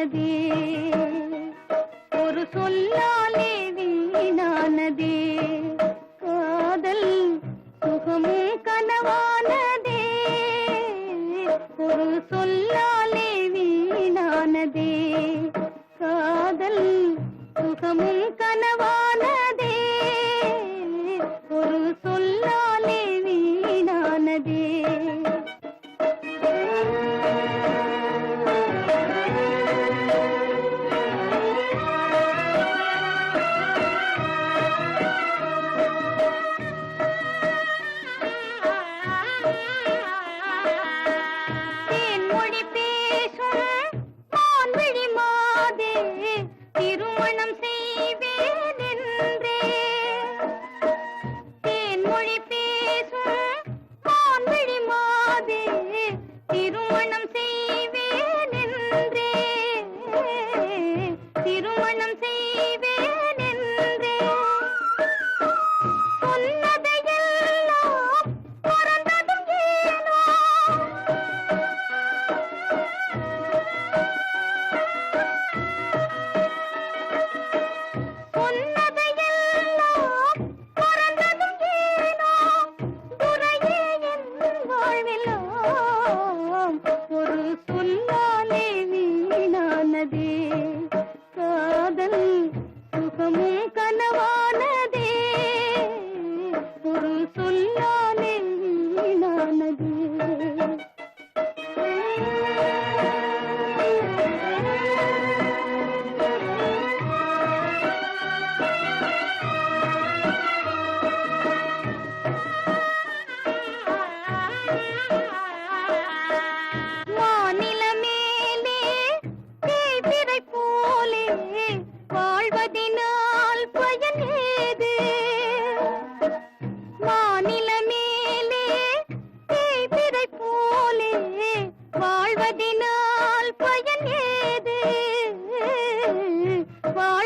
வீணானதே ஒரு சொல்லாலே வீணானதே. காதல் சுகமும் கனவானதே. ஒரு சொல்லாலே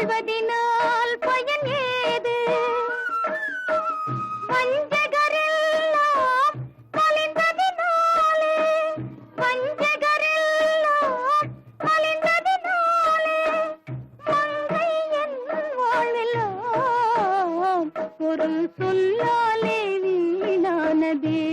வாழ்வதினால் பயன் ஏது? வஞ்சகரெல்லாம் மலிந்ததினாலே வஞ்சகரெல்லாம் சொல்லாலே வீணானதே.